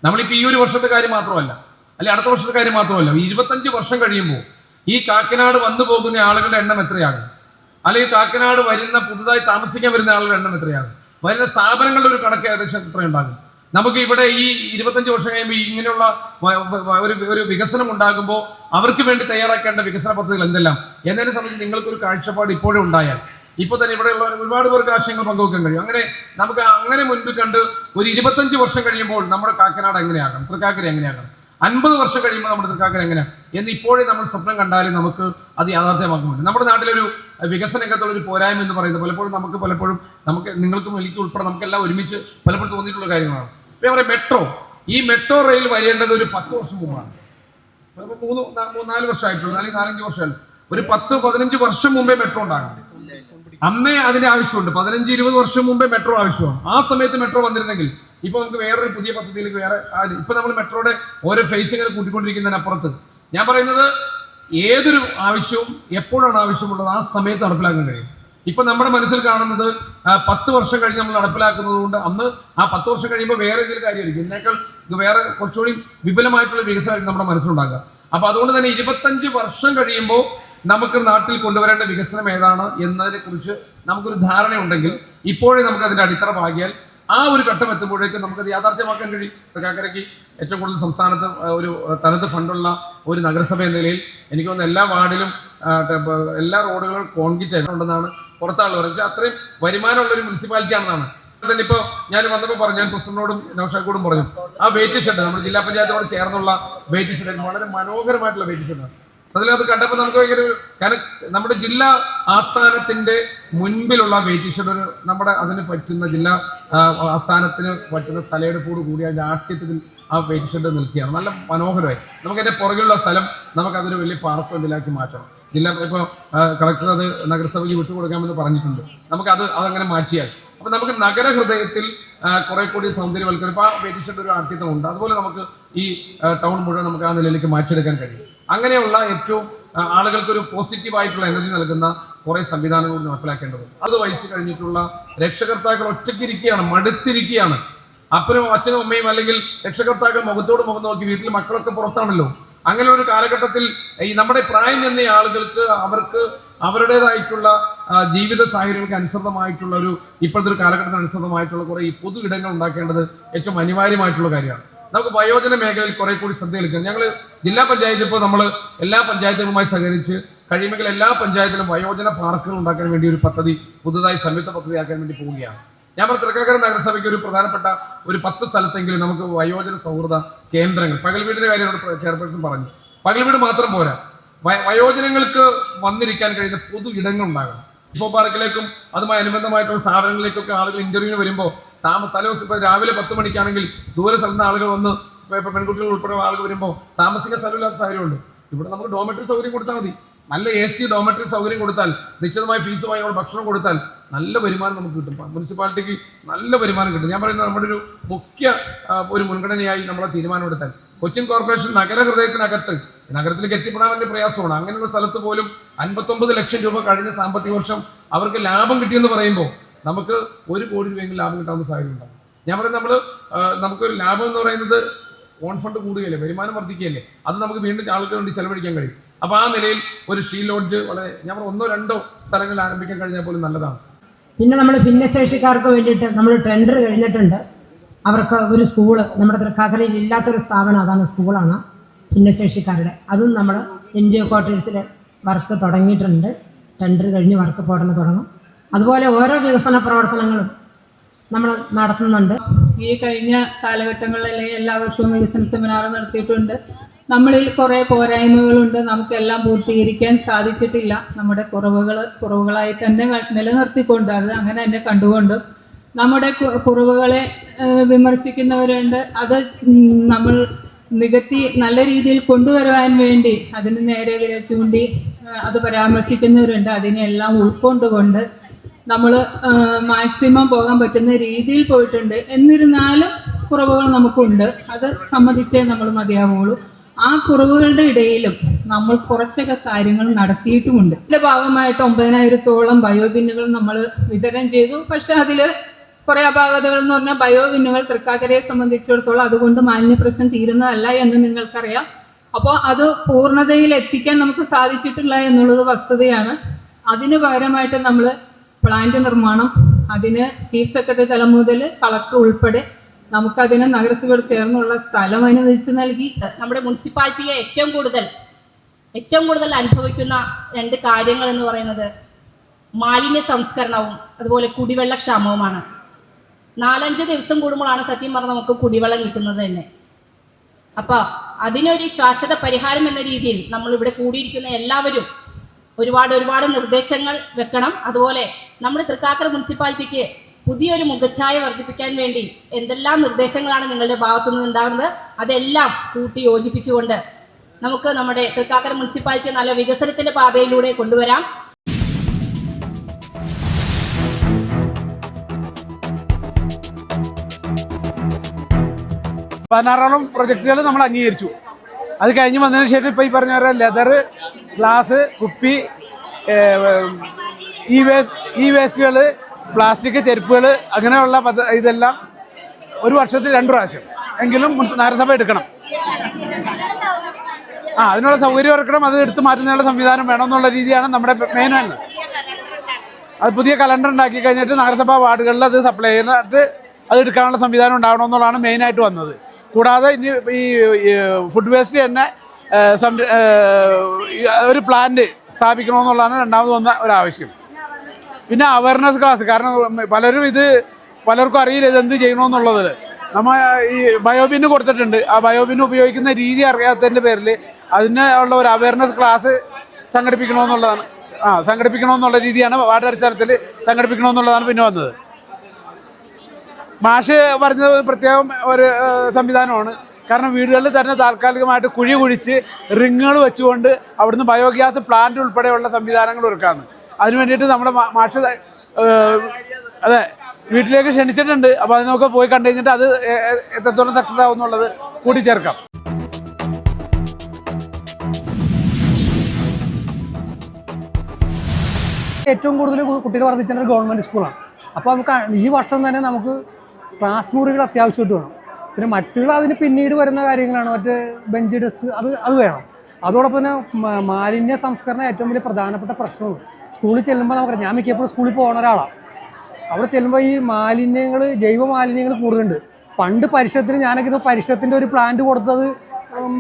നമ്മളിപ്പോൾ ഈ ഒരു വർഷത്തെ കാര്യം മാത്രമല്ല അല്ലെ അടുത്ത വർഷത്തെ കാര്യം മാത്രമല്ല ഇരുപത്തഞ്ച് വർഷം കഴിയുമ്പോൾ ഈ കാക്കനാട് വന്നു പോകുന്ന ആളുകളുടെ എണ്ണം എത്രയാകും അല്ലെങ്കിൽ കാക്കനാട് വരുന്ന പുതുതായി താമസിക്കാൻ വരുന്ന ആളുകളുടെ എണ്ണം എത്രയാകും വരുന്ന സ്ഥാപനങ്ങളുടെ ഒരു കണക്ക് ഏകദേശം എത്രയുണ്ടാകും? നമുക്ക് ഇവിടെ ഈ ഇരുപത്തഞ്ച് വർഷം കഴിയുമ്പോൾ ഇങ്ങനെയുള്ള ഒരു ഒരു വികസനം ഉണ്ടാകുമ്പോൾ അവർക്ക് വേണ്ടി തയ്യാറാക്കേണ്ട വികസന പദ്ധതികൾ എന്തെല്ലാം? എന്നതിനെ സംബന്ധിച്ച് നിങ്ങൾക്കൊരു കാഴ്ചപ്പാട് ഇപ്പോഴും ഉണ്ടായാൽ ഇപ്പോൾ തന്നെ ഇവിടെയുള്ള ഒരുപാട് പേർക്ക് ആശയങ്ങൾ പങ്കുവെക്കാൻ കഴിയും. അങ്ങനെ നമുക്ക് അങ്ങനെ മുൻപ് കണ്ട് ഒരു ഇരുപത്തഞ്ച് വർഷം കഴിയുമ്പോൾ നമ്മുടെ കാക്കനാട് എങ്ങനെയാകണം? തൃക്കാക്കര എങ്ങനെയാകണം? അൻപത് വർഷം കഴിയുമ്പോൾ നമ്മുടെ തൃക്കാക്കര എങ്ങനെയാണ് എന്ന് ഇപ്പോഴേ നമ്മൾ സ്വപ്നം കണ്ടാലേ നമുക്ക് അത് യാഥാർത്ഥ്യമാക്കാൻ പറ്റും. നമ്മുടെ നാട്ടിലൊരു വികസന രംഗത്തുള്ള ഒരു പോരായ്മ എന്ന് പറയുന്നത് പലപ്പോഴും നമുക്ക് പലപ്പോഴും നമുക്ക് നിങ്ങൾക്കും എനിക്കും ഉൾപ്പെടെ നമുക്കെല്ലാം ഒരുമിച്ച് പലപ്പോഴും തോന്നിയിട്ടുള്ള കാര്യങ്ങളാണ്. ഇപ്പൊ പറയാം മെട്രോ. ഈ മെട്രോ റെയിൽ വരേണ്ടത് ഒരു പത്ത് വർഷം മുമ്പാണ്. മൂന്ന് നാല് വർഷമായിട്ടുള്ളൂ. അല്ലെങ്കിൽ നാലഞ്ച് വർഷമായിട്ടുള്ളൂ ഒരു പത്ത് പതിനഞ്ച് വർഷം മുമ്പേ മെട്രോ ഉണ്ടാകണം. അന്നേ അതിന്റെ ആവശ്യമുണ്ട്. പതിനഞ്ച് ഇരുപത് വർഷം മുമ്പേ മെട്രോ ആവശ്യമാണ്. ആ സമയത്ത് മെട്രോ വന്നിരുന്നെങ്കിൽ ഇപ്പൊ നമുക്ക് വേറൊരു പുതിയ പദ്ധതിയിലേക്ക് വേറെ ഇപ്പൊ നമ്മൾ മെട്രോയുടെ ഓരോ ഫേസ് ഇങ്ങനെ കൂട്ടിക്കൊണ്ടിരിക്കുന്നതിനപ്പുറത്ത് ഞാൻ പറയുന്നത് ഏതൊരു ആവശ്യവും എപ്പോഴാണ് ആവശ്യമുള്ളത് ആ സമയത്ത് നടപ്പിലാക്കാൻ കഴിയും. ഇപ്പൊ നമ്മുടെ മനസ്സിൽ കാണുന്നത് പത്ത് വർഷം കഴിഞ്ഞ് നമ്മൾ നടപ്പിലാക്കുന്നത് കൊണ്ട് അന്ന് ആ പത്ത് വർഷം കഴിയുമ്പോൾ വേറെ എന്തെങ്കിലും കാര്യമായിരിക്കും. ഇതിനേക്കാൾ ഇത് വേറെ കുറച്ചുകൂടി വിപുലമായിട്ടുള്ള വികസനമായിരിക്കും നമ്മുടെ മനസ്സിലുണ്ടാക്കുക അപ്പൊ അതുകൊണ്ട് തന്നെ ഇരുപത്തഞ്ച് വർഷം കഴിയുമ്പോൾ നമുക്ക് നാട്ടിൽ കൊണ്ടുവരേണ്ട വികസനം ഏതാണ് എന്നതിനെ കുറിച്ച് നമുക്കൊരു ധാരണയുണ്ടെങ്കിൽ ഇപ്പോഴേ നമുക്ക് അതിന്റെ അടിത്തറ പാകിയാൽ ആ ഒരു ഘട്ടം എത്തുമ്പോഴേക്കും നമുക്കത് യാഥാർത്ഥ്യമാക്കാൻ കഴിയും. കാക്കരയ്ക്ക് ഏറ്റവും കൂടുതൽ സംസ്ഥാനത്ത് ഒരു തനത് ഫണ്ടുള്ള ഒരു നഗരസഭ എന്ന നിലയിൽ എനിക്ക് തോന്നുന്നു എല്ലാ വാർഡിലും എല്ലാ റോഡുകളും കോൺക്രീറ്റ് ആയിട്ടുണ്ടെന്നാണ് പുറത്താളുകൾ പറഞ്ഞത് അത്രയും വരുമാനമുള്ള ഒരു മുനിസിപ്പാലിറ്റി ആണെന്നാണ് തന്നെ ഇപ്പൊ ഞാൻ വന്നപ്പോൾ പറഞ്ഞു ഞാൻ പ്രസിഡന്റിനോടും നൌഷാക്കോടും പറഞ്ഞു ആ വെയിറ്റ് ഷെഡ് നമ്മുടെ ജില്ലാ പഞ്ചായത്തോട് ചേർന്നുള്ള വെയിറ്റ് ഷെഡ് വളരെ മനോഹരമായിട്ടുള്ള വെയിറ്റ് ഷെഡാണ്. അതിൽ അത് കണ്ടപ്പോൾ നമുക്ക് ഭയങ്കര കാരണം നമ്മുടെ ജില്ലാ ആസ്ഥാനത്തിന്റെ മുൻപിലുള്ള വെയിറ്റ് ഷെഡ് ഒരു നമ്മുടെ അതിന് പറ്റുന്ന ജില്ലാ ആസ്ഥാനത്തിന് പറ്റുന്ന തലയെടുപ്പോട് കൂടി ആ രാഷ്ട്രീയത്തിൽ ആ വെയിറ്റ് ഷെഡ് നിൽക്കുകയാണ്. നല്ല മനോഹരമായി. നമുക്ക് അതിന്റെ പുറകിലുള്ള സ്ഥലം നമുക്ക് അതൊരു വലിയ പാർക്ക് ഇതിലാക്കി മാറ്റണം. ജില്ലാ ഇപ്പോൾ കളക്ടർ അത് നഗരസഭയ്ക്ക് വിട്ടുകൊടുക്കാമെന്ന് പറഞ്ഞിട്ടുണ്ട്. നമുക്കത് അത് അതങ്ങനെ മാറ്റിയാൽ അപ്പൊ നമുക്ക് നഗര ഹൃദയത്തിൽ കുറെ കൂടി സൗന്ദര്യവൽക്കരണം ഇപ്പൊ ആ ഒരു ആർട്ടിത്തം ഉണ്ട്. അതുപോലെ നമുക്ക് ഈ ടൗൺ മുഴുവൻ നമുക്ക് ആ നിലയിലേക്ക് മാറ്റിയെടുക്കാൻ കഴിയും. അങ്ങനെയുള്ള ഏറ്റവും ആളുകൾക്ക് ഒരു പോസിറ്റീവ് ആയിട്ടുള്ള എനർജി നൽകുന്ന കുറെ സംവിധാനങ്ങൾ നടപ്പിലാക്കേണ്ടതുണ്ട്. അത് വയസ്സ് കഴിഞ്ഞിട്ടുള്ള രക്ഷകർത്താക്കൾ ഒറ്റയ്ക്കിരിക്കുകയാണ് മടുത്തിരിക്കുകയാണ്. അപ്പനും അച്ഛനും അമ്മയും അല്ലെങ്കിൽ രക്ഷകർത്താക്കൾ മുഖത്തോട് മുഖം നോക്കി വീട്ടിൽ മക്കളൊക്കെ പുറത്താണല്ലോ. അങ്ങനെ ഒരു കാലഘട്ടത്തിൽ ഈ നമ്മുടെ പ്രായം എന്ന ആളുകൾക്ക് അവർക്ക് അവരുടേതായിട്ടുള്ള ജീവിത സാഹചര്യങ്ങൾക്ക് അനുസൃതമായിട്ടുള്ള ഒരു ഇപ്പോഴത്തെ ഒരു കാലഘട്ടത്തിന് അനുസൃതമായിട്ടുള്ള കുറെ ഈ പൊതു ഇടങ്ങൾ ഉണ്ടാക്കേണ്ടത് ഏറ്റവും അനിവാര്യമായിട്ടുള്ള കാര്യമാണ്. നമുക്ക് വയോജന മേഖലയിൽ കുറെ കൂടി ശ്രദ്ധ ചെലുത്തണം ഞങ്ങൾ ജില്ലാ പഞ്ചായത്തിൽ ഇപ്പോൾ നമ്മൾ എല്ലാ പഞ്ചായത്തുകളുമായി സഹകരിച്ച് കഴിയുമെങ്കിൽ എല്ലാ പഞ്ചായത്തിലും വയോജന പാർക്കുകൾ ഉണ്ടാക്കാൻ വേണ്ടി ഒരു പദ്ധതി പുതുതായി സംയുക്ത പദ്ധതിയാക്കാൻ വേണ്ടി പോവുകയാണ്. ഞാൻ പറഞ്ഞ തൃക്കാക്കര നഗരസഭയ്ക്ക് ഒരു പ്രധാനപ്പെട്ട ഒരു പത്ത് സ്ഥലത്തെങ്കിലും നമുക്ക് വയോജന സൗഹൃദ കേന്ദ്രങ്ങൾ പകൽ വീടിന്റെ കാര്യം ചെയർപേഴ്സൺ പറഞ്ഞു. പകൽ വീട് മാത്രം പോരാ. വയോജനങ്ങൾക്ക് വന്നിരിക്കാൻ കഴിയുന്ന പൊതു ഇടങ്ങൾ ഉണ്ടാകണം. ഇപ്പോ പാർക്കിലേക്കും അതുമായി അനുബന്ധമായിട്ടുള്ള സ്ഥാപനങ്ങളിലേക്കൊക്കെ ആളുകൾ ഇന്റർവ്യൂവിന് വരുമ്പോൾ താമ തലേദിവസം ഇപ്പൊ രാവിലെ പത്ത് മണിക്കാണെങ്കിൽ ദൂരെ സ്ഥലത്ത് ആളുകൾ വന്ന് പെൺകുട്ടികൾ ഉൾപ്പെടെ ആളുകൾ വരുമ്പോൾ താമസിക്കാൻ സ്ഥലമില്ലാത്ത സാഹചര്യമുണ്ട്. ഇവിടെ നമുക്ക് ഡോമെട്രി സൗകര്യം കൊടുത്താൽ മതി. നല്ല എ സി ഡോമറ്ററി സൗകര്യം കൊടുത്താൽ നിശ്ചിതമായ ഫീസുമായി നമ്മൾ ഭക്ഷണം കൊടുത്താൽ നല്ല വരുമാനം നമുക്ക് കിട്ടും. മുനിസിപ്പാലിറ്റിക്ക് നല്ല വരുമാനം കിട്ടും. ഞാൻ പറയുന്നത് നമ്മുടെ ഒരു മുഖ്യ ഒരു മുൻഗണനയായി നമ്മളെ തീരുമാനമെടുത്താൽ കൊച്ചിൻ കോർപ്പറേഷൻ നഗരഹൃദയത്തിനകത്ത് നഗരത്തിലേക്ക് എത്തിപ്പെടാൻ വലിയ പ്രയാസമാണ്. അങ്ങനെയുള്ള സ്ഥലത്ത് പോലും അൻപത്തൊമ്പത് ലക്ഷം രൂപ കഴിഞ്ഞ സാമ്പത്തിക വർഷം അവർക്ക് ലാഭം കിട്ടിയെന്ന് പറയുമ്പോൾ നമുക്ക് ഒരു കോടി രൂപയെങ്കിലും ലാഭം കിട്ടാവുന്ന സാഹചര്യം ഉണ്ടാകും. ഞാൻ പറയുന്നത് നമ്മൾ നമുക്കൊരു ലാഭം എന്ന് പറയുന്നത് ഓൺ ഫണ്ട് കൂടുകയല്ലേ? വരുമാനം വർദ്ധിക്കുകയല്ലേ? അത് നമുക്ക് വീണ്ടും ആളുകൾക്ക് വേണ്ടി ചെലവഴിക്കാൻ കഴിയും. അപ്പോൾ ആ നിലയിൽ ഒരു ഷീ ലോഡ്ജ് വളരെ ഞാൻ ഒന്നോ രണ്ടോ സ്ഥലങ്ങളിൽ ആരംഭിക്കാൻ കഴിഞ്ഞാൽ പോലും നല്ലതാണ്. പിന്നെ നമ്മൾ ഭിന്നശേഷിക്കാർക്ക് വേണ്ടിയിട്ട് നമ്മൾ ടെൻഡർ കഴിഞ്ഞിട്ടുണ്ട്. അവർക്ക് ഒരു സ്കൂൾ നമ്മുടെ തൃക്കാക്കരയിൽ ഇല്ലാത്തൊരു സ്ഥാപനം അതാണ് സ്കൂളാണ് ഭിന്നശേഷിക്കാരുടെ. അതും നമ്മൾ എൻ ജി ഒ ക്വാർട്ടേഴ്സിൽ വർക്ക് തുടങ്ങിയിട്ടുണ്ട്. ടെൻഡർ കഴിഞ്ഞ് വർക്ക് പോടണം തുടങ്ങും. അതുപോലെ ഓരോ വികസന പ്രവർത്തനങ്ങളും നമ്മൾ നടത്തുന്നുണ്ട്. ഈ കഴിഞ്ഞ കാലഘട്ടങ്ങളിലെ എല്ലാ വർഷവും വികസന സെമിനാർ നടത്തിയിട്ടുണ്ട്. നമ്മളിൽ കുറേ പോരായ്മകളുണ്ട്. നമുക്കെല്ലാം പൂർത്തീകരിക്കാൻ സാധിച്ചിട്ടില്ല. നമ്മുടെ കുറവുകൾ കുറവുകളായി തന്നെ നിലനിർത്തിക്കൊണ്ട് അത് അങ്ങനെ തന്നെ കണ്ടുകൊണ്ട് നമ്മുടെ കുറവുകളെ വിമർശിക്കുന്നവരുണ്ട്. അത് നമ്മൾ നികത്തി നല്ല രീതിയിൽ കൊണ്ടുവരുവാൻ വേണ്ടി അതിന് നേരെ വിരച്ചുകൊണ്ടി അത് പരാമർശിക്കുന്നവരുണ്ട്. അതിനെല്ലാം ഉൾക്കൊണ്ടുകൊണ്ട് നമ്മൾ മാക്സിമം പോകാൻ പറ്റുന്ന രീതിയിൽ പോയിട്ടുണ്ട്. എന്നിരുന്നാലും കുറവുകൾ നമുക്കുണ്ട്. അത് സമ്മതിച്ചേ നമ്മൾ മതിയാവുള്ളൂ. ആ കുറവുകളുടെ ഇടയിലും നമ്മൾ കുറച്ചൊക്കെ കാര്യങ്ങൾ നടത്തിയിട്ടുമുണ്ട്. ഇതിന്റെ ഭാഗമായിട്ട് ഒമ്പതിനായിരത്തോളം ബയോബിന്നുകൾ നമ്മൾ വിതരണം ചെയ്തു. പക്ഷെ അതിൽ കുറെ അപാകതകൾ എന്ന് പറഞ്ഞാൽ ബയോബിന്നുകൾ തൃക്കാക്കരയെ സംബന്ധിച്ചിടത്തോളം അതുകൊണ്ട് മാലിന്യ പ്രശ്നം തീരുന്നതല്ല എന്ന് നിങ്ങൾക്കറിയാം. അപ്പോൾ അത് പൂർണതയിൽ എത്തിക്കാൻ നമുക്ക് സാധിച്ചിട്ടില്ല എന്നുള്ളത് വസ്തുതയാണ്. അതിന് പകരമായിട്ട് നമ്മൾ പ്ലാന്റ് നിർമ്മാണം അതിന് ചീഫ് സെക്രട്ടറി തലം മുതൽ കളക്ടർ ഉൾപ്പെടെ നമുക്കതിന് നഗരസഭയോട് ചേർന്നുള്ള സ്ഥലം അനുവദിച്ച് നൽകി. നമ്മുടെ മുനിസിപ്പാലിറ്റിയെ ഏറ്റവും കൂടുതൽ ഏറ്റവും കൂടുതൽ അനുഭവിക്കുന്ന രണ്ട് കാര്യങ്ങൾ എന്ന് പറയുന്നത് മാലിന്യ സംസ്കരണവും അതുപോലെ കുടിവെള്ളക്ഷാമവുമാണ് നാലഞ്ച് ദിവസം കൂടുമ്പോഴാണ് സത്യം പറഞ്ഞാൽ നമുക്ക് കുടിവെള്ളം കിട്ടുന്നത് തന്നെ. അപ്പോൾ അതിനൊരു ശാശ്വത പരിഹാരം എന്ന രീതിയിൽ നമ്മൾ ഇവിടെ കൂടിയിരിക്കുന്ന എല്ലാവരും ഒരുപാട് ഒരുപാട് നിർദ്ദേശങ്ങൾ വെക്കണം. അതുപോലെ നമ്മുടെ തൃക്കാക്കര മുനിസിപ്പാലിറ്റിക്ക് പുതിയൊരു മുഖച്ഛായ വർദ്ധിപ്പിക്കാൻ വേണ്ടി എന്തെല്ലാം നിർദ്ദേശങ്ങളാണ് നിങ്ങളുടെ ഭാഗത്തു നിന്ന് ഉണ്ടാകുന്നത് അതെല്ലാം കൂട്ടി യോജിപ്പിച്ചുകൊണ്ട് നമുക്ക് നമ്മുടെ തൃക്കാക്കര മുനിസിപ്പാലിറ്റി നല്ല വികസനത്തിന്റെ പാതയിലൂടെ കൊണ്ടുവരാം. പതിനാറോളം പ്രൊജക്ടുകൾ നമ്മൾ അംഗീകരിച്ചു. അത് കഴിഞ്ഞ് വന്നതിന് ശേഷം ഇപ്പോൾ ഈ പറഞ്ഞ പോലെ ലെതർ ഗ്ലാസ് കുപ്പി ഈ വേസ്റ്റ് ഈ വേസ്റ്റുകൾ പ്ലാസ്റ്റിക് ചെരുപ്പുകൾ അങ്ങനെയുള്ള ഇതെല്ലാം ഒരു വർഷത്തിൽ രണ്ട് പ്രാവശ്യം എങ്കിലും നഗരസഭ എടുക്കണം. ആ അതിനുള്ള സൗകര്യം ഇറക്കണം അത് എടുത്തു മാറ്റുന്നതിനുള്ള സംവിധാനം വേണമെന്നുള്ള രീതിയാണ് നമ്മുടെ മെയിൻ ആണ്. അത് പുതിയ കലണ്ടർ ഉണ്ടാക്കി കഴിഞ്ഞിട്ട് നഗരസഭാ വാർഡുകളിൽ അത് സപ്ലൈ ചെയ്തിട്ട് അത് എടുക്കാനുള്ള സംവിധാനം ഉണ്ടാവണമെന്നുള്ളതാണ് മെയിനായിട്ട് വന്നത്. കൂടാതെ ഇനി ഈ ഫുഡ് വേസ്റ്റ് തന്നെ ഒരു പ്ലാന്റ് സ്ഥാപിക്കണമെന്നുള്ളതാണ് രണ്ടാമത് വന്ന ഒരാവശ്യം. പിന്നെ അവയർനെസ് ക്ലാസ് കാരണം പലരും ഇത് പലർക്കും അറിയില്ല ഇത് എന്ത് ചെയ്യണമെന്നുള്ളത്. നമ്മൾ ഈ ബയോബിന് കൊടുത്തിട്ടുണ്ട്. ആ ബയോബിന് ഉപയോഗിക്കുന്ന രീതി അറിയാത്തതിന്റെ പേരിൽ അതിന് ഉള്ള ഒരു അവയർനെസ് ക്ലാസ് സംഘടിപ്പിക്കണമെന്നുള്ളതാണ്. ആ സംഘടിപ്പിക്കണമെന്നുള്ള രീതിയാണ് വാർഡ് അടിസ്ഥാനത്തിൽ സംഘടിപ്പിക്കണമെന്നുള്ളതാണ് പിന്നെ വന്നത്. മാഷ് പറഞ്ഞത് പ്രത്യേകം ഒരു സംവിധാനമാണ്. കാരണം വീടുകളിൽ തന്നെ താൽക്കാലികമായിട്ട് കുഴി കുഴിച്ച് റിങ്ങുകൾ വെച്ചുകൊണ്ട് അവിടുന്ന് ബയോഗ്യാസ് പ്ലാന്റ് ഉൾപ്പെടെയുള്ള സംവിധാനങ്ങൾ ഒരുക്കാന്ന് അതിനു വേണ്ടിയിട്ട് നമ്മുടെ മാഷ് അതെ വീട്ടിലേക്ക് ക്ഷണിച്ചിട്ടുണ്ട്. അപ്പോൾ അതിനൊക്കെ പോയി കണ്ടു കഴിഞ്ഞിട്ട് അത് എത്രത്തോളം സക്സസ് ആവും എന്നുള്ളത് കൂട്ടിച്ചേർക്കാം ഏറ്റവും കൂടുതൽ കുട്ടികൾ വർദ്ധിച്ചത് ഗവൺമെന്റ് സ്കൂളാണ്. അപ്പോൾ നമുക്ക് ഈ വർഷം തന്നെ നമുക്ക് ക്ലാസ് മുറികൾ അത്യാവശ്യമായിട്ട് വേണം. പിന്നെ മറ്റുള്ള അതിന് പിന്നീട് വരുന്ന കാര്യങ്ങളാണ്. മറ്റ് ബെഞ്ച് ഡെസ്ക് അത് അത് വേണം. അതോടൊപ്പം തന്നെ മാലിന്യ സംസ്കരണം ഏറ്റവും വലിയ പ്രധാനപ്പെട്ട പ്രശ്നമാണ് സ്കൂളിൽ ചെല്ലുമ്പോൾ നമുക്ക് ഞാൻ മിക്കപ്പോഴും സ്കൂളിൽ പോകുന്ന ഒരാളാണ് അവിടെ ചെല്ലുമ്പോൾ ഈ മാലിന്യങ്ങൾ ജൈവ മാലിന്യങ്ങൾ കൂടുതലുണ്ട്. പണ്ട് പരിസരത്തിന് ഞാനൊക്കെ ഇത് പരിസരത്തിന്റെ ഒരു പ്ലാന്റ് കൊടുത്തത്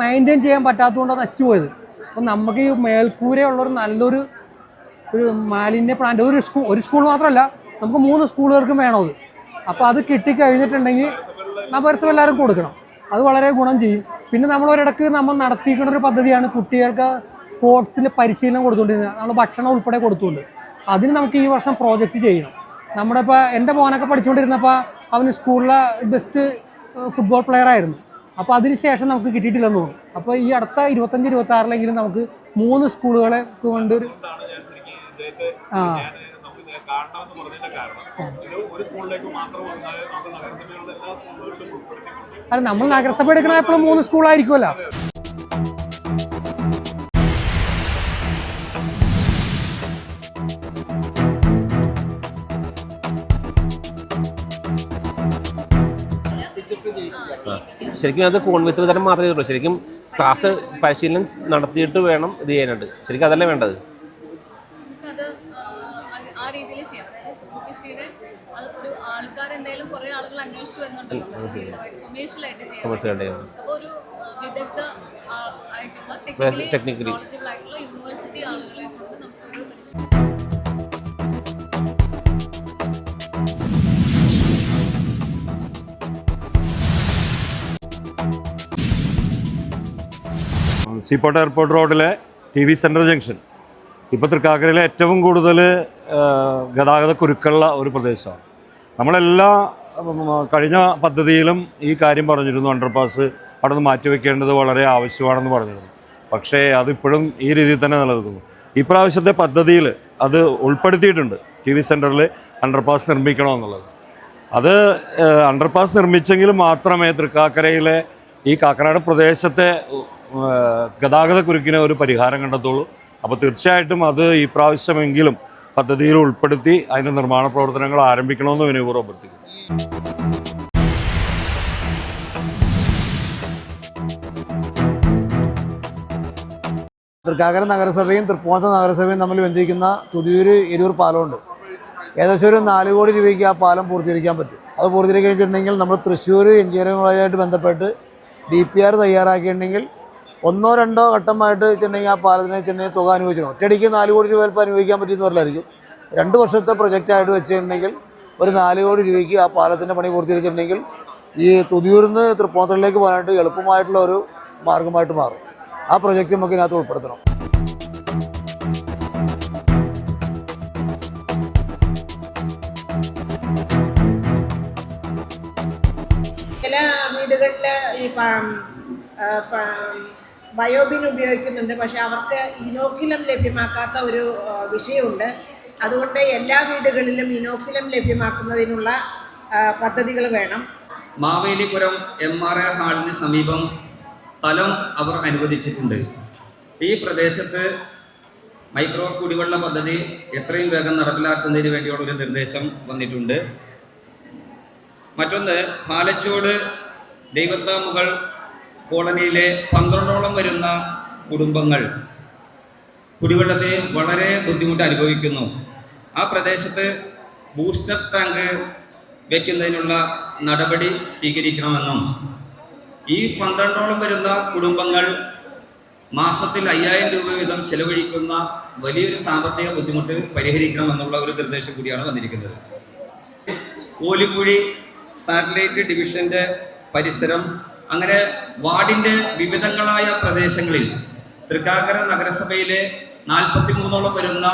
മെയിന്റെയിൻ ചെയ്യാൻ പറ്റാത്തതുകൊണ്ടാണ് നശിച്ചു പോയത്. അപ്പം നമുക്ക് ഈ മേൽക്കൂരയുള്ളൊരു നല്ലൊരു ഒരു മാലിന്യ പ്ലാന്റ് ഒരു സ്കൂൾ ഒരു സ്കൂൾ മാത്രമല്ല നമുക്ക് മൂന്ന് സ്കൂളുകൾക്കും വേണം അത്. അപ്പോൾ അത് കിട്ടിക്കഴിഞ്ഞിട്ടുണ്ടെങ്കിൽ നമ്മൾ എല്ലാവരും കൊടുക്കണം. അത് വളരെ ഗുണം ചെയ്യും. പിന്നെ നമ്മൾ ഒരിടക്ക് നമ്മൾ നടത്തിക്കുന്ന ഒരു പദ്ധതിയാണ് കുട്ടികൾക്ക് സ്പോർട്സിൽ പരിശീലനം കൊടുത്തുകൊണ്ടിരുന്നത്. നമ്മൾ ഭക്ഷണം ഉൾപ്പെടെ കൊടുത്തുകൊണ്ട്. അതിന് നമുക്ക് ഈ വർഷം പ്രോജക്റ്റ് ചെയ്യണം. നമ്മുടെ ഇപ്പോൾ എന്റെ മോനൊക്കെ പഠിച്ചുകൊണ്ടിരുന്നപ്പോൾ അവന് സ്കൂളിലെ ബെസ്റ്റ് ഫുട്ബോൾ പ്ലെയർ ആയിരുന്നു. അപ്പോൾ അതിന് ശേഷം നമുക്ക് കിട്ടിയിട്ടില്ലെന്ന് തോന്നുന്നു അപ്പോൾ ഈ അടുത്ത ഇരുപത്തഞ്ച് ഇരുപത്തി ആറിലെങ്കിലും നമുക്ക് മൂന്ന് സ്കൂളുകളെ കൊണ്ട് ഒരു ആ. കാണണമെന്ന് പറഞ്ഞതിന്റെ കാരണം. ഇത് ഒരു സ്കൂളിലേക്ക് മാത്രം വന്നാൽ നമ്മുടെ നഗരസഭയിലുള്ള എല്ലാ സ്കൂളുകളിലും ഉൾപ്പെടുത്തിക്കൊണ്ട് അല്ല നമ്മൾ നഗരസഭ എടുക്കണ എപ്പോഴും മൂന്ന് സ്കൂളായിരിക്കുമല്ലോ. ശരിക്കും അത് കോൺവിത്ത് വിതരണം മാത്രമേ ഉള്ളൂ ശരിക്കും ക്ലാസ് പരിശീലനം നടത്തിയിട്ട് വേണം ഇത് ചെയ്യാനായിട്ട്. ശരിക്കും അതല്ലേ വേണ്ടത് അത് ആ രീതിയിൽ ചെയ്യാം അതായത് കൃഷിയുടെ അത് ഒരു ആൾക്കാർ എന്തായാലും കുറെ ആളുകൾ അന്വേഷിച്ച് വരുന്നുണ്ടല്ലോ കൊമേഴ്ഷ്യലായിട്ട് ചെയ്യാം കൊമേഴ്സ്യലായിട്ട് അപ്പോൾ ഒരു ആ, വിദഗ്ധ ആ, ആയിട്ടുള്ള Technically. ടെക്നിക്കലി യൂണിവേഴ്സിറ്റി ആളുകളെ കൊണ്ട് നമുക്കൊരു പരിശീലനം. സീപോർട്ട് എയർപോർട്ട് റോഡിലെ ടി വി സെൻട്രൽ ജംഗ്ഷൻ. ഇപ്പോൾ തൃക്കാക്കരയിലെ ഏറ്റവും കൂടുതൽ ഗതാഗത കുരുക്കുള്ള ഒരു പ്രദേശമാണ്. നമ്മളെല്ലാ കഴിഞ്ഞ പദ്ധതിയിലും ഈ കാര്യം പറഞ്ഞിരുന്നു അണ്ടർപാസ് അവിടെ നിന്ന് മാറ്റിവെക്കേണ്ടത് വളരെ ആവശ്യമാണെന്ന് പറഞ്ഞിരുന്നു. പക്ഷേ അതിപ്പോഴും ഈ രീതിയിൽ തന്നെ നിലനിൽക്കുന്നു. ഈ പ്രാവശ്യത്തെ പദ്ധതിയിൽ അത് ഉൾപ്പെടുത്തിയിട്ടുണ്ട്. ടി വി സെന്ററിൽ അണ്ടർപാസ് നിർമ്മിക്കണമെന്നുള്ളത്. അത് അണ്ടർപാസ് നിർമ്മിച്ചെങ്കിൽ മാത്രമേ തൃക്കാക്കരയിലെ ഈ കാക്കനാട് പ്രദേശത്തെ ഗതാഗത കുരുക്കിന് ഒരു പരിഹാരം കണ്ടെത്തുള്ളൂ. അപ്പോൾ തീർച്ചയായിട്ടും അത് ഈ പ്രാവശ്യമെങ്കിലും പദ്ധതിയിൽ ഉൾപ്പെടുത്തി അതിന്റെ നിർമ്മാണ പ്രവർത്തനങ്ങൾ ആരംഭിക്കണമെന്ന് വിനയപൂർവം അഭ്യർത്ഥിക്കുന്നു. തൃക്കാക്കര നഗരസഭയും തൃപ്പൂണിത്തുറ നഗരസഭയും തമ്മിൽ ബന്ധിക്കുന്ന തുതിയൂര് എരൂർ പാലമുണ്ട്. ഏകദേശം ഒരു നാല് കോടി രൂപയ്ക്ക് ആ പാലം പൂർത്തീകരിക്കാൻ പറ്റും. അത് പൂർത്തീകരിച്ചിട്ടുണ്ടെങ്കിൽ നമ്മൾ തൃശ്ശൂർ എഞ്ചിനീയറിംഗ് കോളേജായിട്ട് ബന്ധപ്പെട്ട് ഡി പി ആർ തയ്യാറാക്കിയിട്ടുണ്ടെങ്കിൽ ഒന്നോ രണ്ടോ ഘട്ടമായിട്ട് വെച്ചിട്ടുണ്ടെങ്കിൽ ആ പാലത്തിന് വെച്ചിട്ടുണ്ടെങ്കിൽ തുക അനുവദിക്കണം ഒറ്റയടിക്ക് നാല് കോടി രൂപ ചിലപ്പോൾ അനുവദിക്കാൻ പറ്റിയെന്ന് പറഞ്ഞായിരിക്കും. രണ്ട് വർഷത്തെ പ്രൊജക്റ്റായിട്ട് വെച്ചിട്ടുണ്ടെങ്കിൽ ഒരു നാല് കോടി രൂപയ്ക്ക് ആ പാലത്തിന്റെ പണി പൂർത്തീകരിച്ചിട്ടുണ്ടെങ്കിൽ ഈ തുതിയൂർന്ന് തൃപ്പൂണിത്തുറയിലേക്ക് പോകാനായിട്ട് എളുപ്പമായിട്ടുള്ള ഒരു മാർഗമായിട്ട് മാറും. ആ പ്രൊജക്റ്റ് നമുക്ക് ഇതിനകത്ത് ഉൾപ്പെടുത്തണം. ഈ ബയോബിൻ ഉപയോഗിക്കുന്നുണ്ട്. പക്ഷെ അവർക്ക് ഇനോക്കിലം ലഭ്യമാക്കാത്ത ഒരു വിഷയമുണ്ട്. അതുകൊണ്ട് എല്ലാ വീടുകളിലും ഇനോക്കുലം ലഭ്യമാക്കുന്നതിനുള്ള പദ്ധതികൾ വേണം. മാവേലിപുരം എം ആർ എ ഹാളിന് സമീപം സ്ഥലം അവർ അനുവദിച്ചിട്ടുണ്ട്. ഈ പ്രദേശത്ത് മൈക്രോ കുടിവെള്ള പദ്ധതി എത്രയും വേഗം നടപ്പിലാക്കുന്നതിന് വേണ്ടിയുള്ള ഒരു നിർദ്ദേശം വന്നിട്ടുണ്ട്. മറ്റൊന്ന് പാലച്ചോട് ദൈവത്താമുകൾ കോളനിയിലെ പന്ത്രണ്ടോളം വരുന്ന കുടുംബങ്ങൾ കുടിവെള്ളത്തിന് വളരെ ബുദ്ധിമുട്ട് അനുഭവിക്കുന്നു. ആ പ്രദേശത്ത് ബൂസ്റ്റർ ടാങ്ക് വയ്ക്കുന്നതിനുള്ള നടപടി സ്വീകരിക്കണമെന്നും ഈ പന്ത്രണ്ടോളം വരുന്ന കുടുംബങ്ങൾ മാസത്തിൽ അയ്യായിരം രൂപ വീതം ചെലവഴിക്കുന്ന വലിയൊരു സാമ്പത്തിക ബുദ്ധിമുട്ട് പരിഹരിക്കണമെന്നുള്ള ഒരു നിർദ്ദേശം കൂടിയാണ് വന്നിരിക്കുന്നത്. ഓലിക്കുഴി സാറ്റലൈറ്റ് ഡിവിഷന്റെ പരിസരം അങ്ങനെ വാർഡിന്റെ വിവിധങ്ങളായ പ്രദേശങ്ങളിൽ തൃക്കാക്കര നഗരസഭയിലെ നാൽപ്പത്തി മൂന്നോളം വരുന്ന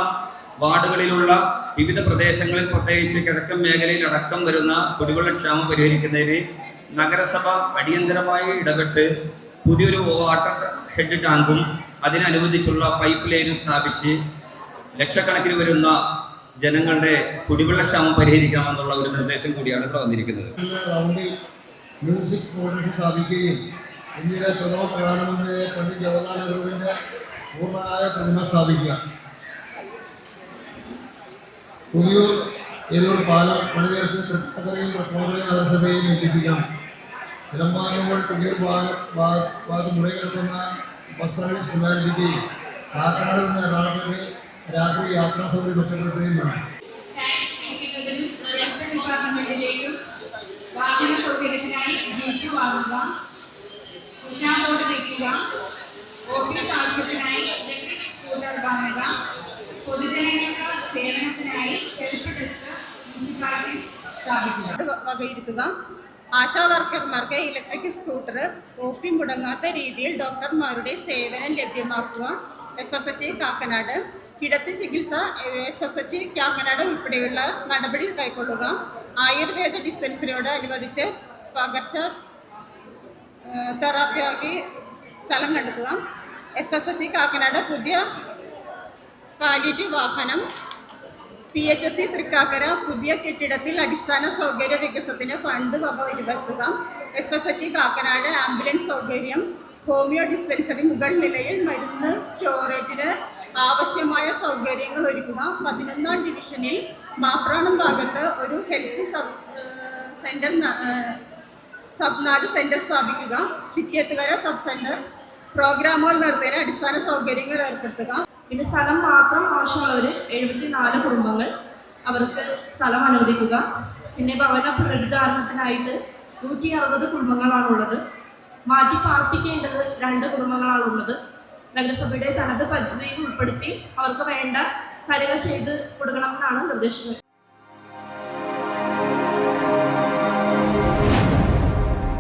വാർഡുകളിലുള്ള വിവിധ പ്രദേശങ്ങളിൽ പ്രത്യേകിച്ച് കിഴക്കൻ മേഖലയിൽ അടക്കം വരുന്ന കുടിവെള്ള ക്ഷാമം പരിഹരിക്കുന്നതിന് നഗരസഭ അടിയന്തരമായി ഇടപെട്ട് പുതിയൊരു വാട്ടർ ഹെഡ് ടാങ്കും അതിനനുബന്ധിച്ചുള്ള പൈപ്പ് ലൈനും സ്ഥാപിച്ച് ലക്ഷക്കണക്കിന് വരുന്ന ജനങ്ങളുടെ കുടിവെള്ള ക്ഷാമം പരിഹരിക്കണമെന്നുള്ള ഒരു നിർദ്ദേശം കൂടിയാണ് ഇവിടെ വന്നിരിക്കുന്നത്. മ്യൂസിക് കോൺഗ്രസ് സ്ഥാപിക്കുകയും പിന്നീട് പ്രഥമ പ്രധാനമന്ത്രി പണ്ഡിറ്റ് ജവഹർലാൽ നെഹ്റുവിന്റെ പൂർണമായ പ്രതിമ സ്ഥാപിക്കുക. പുതിയൂർ ഏരൂർ പാലം പണിതീർത്ത് തൃപ്പക്കരയും തൃപ്പൂണിത്തുറ നഗരസഭയും എത്തിക്കണം നിലമ്പാങ്ങുമ്പോൾ പുതിയൂർ ഭാഗത്ത് മുടങ്ങിക്കിടക്കുന്ന ബസ് സർവീസ് പുനരാരംഭിക്കുകയും കാക്കനാട് നിന്ന് എറണാകുളത്തേക്ക് രാത്രി യാത്രാ സൗകര്യം മെച്ചപ്പെടുത്തുകയും വേണം. വാഹന സൗകര്യത്തിനായി ജീപ്പ് വാങ്ങുക ഉഷാ ബോർഡ് വയ്ക്കുക ഓഫീസ് ആവശ്യത്തിനായി ഇലക്ട്രിക് സ്കൂട്ടർ വാങ്ങുക. പൊതുജനങ്ങളുടെ സേവനത്തിനായി ഹെൽപ്പ് ഡെസ്ക് മുനിസിപ്പാലിറ്റി സ്ഥാപിക്കുക. വകയിരുത്തുക. ആശാ വർക്കർമാർക്ക് ഇലക്ട്രിക് സ്കൂട്ടർ ഒപ്പി മുടങ്ങാത്ത രീതിയിൽ ഡോക്ടർമാരുടെ സേവനം ലഭ്യമാക്കുക. F S H Kakkanad. കിടത്തി ചികിത്സ എഫ് എസ് എച്ച് കാക്കനാട് ഉൾപ്പെടെയുള്ള നടപടി കൈക്കൊള്ളുക. ആയുർവേദ ഡിസ്പെൻസറിയോട് അനുവദിച്ച് പകർച്ച തെറാപ്പിയാക്കി സ്ഥലം കണ്ടെത്തുക. F S S C Kakkanad പുതിയ പാലിറ്റി വാഹനം. P H S C Thrikkakara പുതിയ കെട്ടിടത്തിൽ അടിസ്ഥാന സൗകര്യ വികസനത്തിന് fund വകവരുത്തുക F S H Kakkanad ambulance സൗകര്യം. ഹോമിയോ ഡിസ്പെൻസറി മുകൾ നിലയിൽ മരുന്ന് സ്റ്റോറേജിന് ആവശ്യമായ സൗകര്യങ്ങൾ ഒരുക്കുക. പതിനൊന്നാം ഡിവിഷനിൽ മാപ്രാണം ഭാഗത്ത് ഒരു ഹെൽത്ത് സബ് സെന്റർ സബ്നാട് സെന്റർ സ്ഥാപിക്കുക. ചിക്കിയത്തുകര സബ് സെന്റർ പ്രോഗ്രാമുകൾ നടത്തുന്നതിന് അടിസ്ഥാന സൗകര്യങ്ങൾ ഏർപ്പെടുത്തുക. പിന്നെ സ്ഥലം മാത്രം ആവശ്യമുള്ളവർ എഴുപത്തിനാല് കുടുംബങ്ങൾ അവർക്ക് സ്ഥലം അനുവദിക്കുക. പിന്നെ ഭവന പുനരുദ്ധാരണത്തിനായിട്ട് നൂറ്റി അറുപത് കുടുംബങ്ങളാണുള്ളത്. മാറ്റി പാർപ്പിക്കേണ്ടത് രണ്ട് കുടുംബങ്ങളാണുള്ളത്. നഗരസഭയുടെ തനത് പദ്ധതിയിൽ ഉൾപ്പെടുത്തി അവർക്ക് വേണ്ട കാര്യങ്ങൾ ചെയ്ത് കൊടുക്കണമെന്നാണ് നിർദ്ദേശിക്കുന്നത്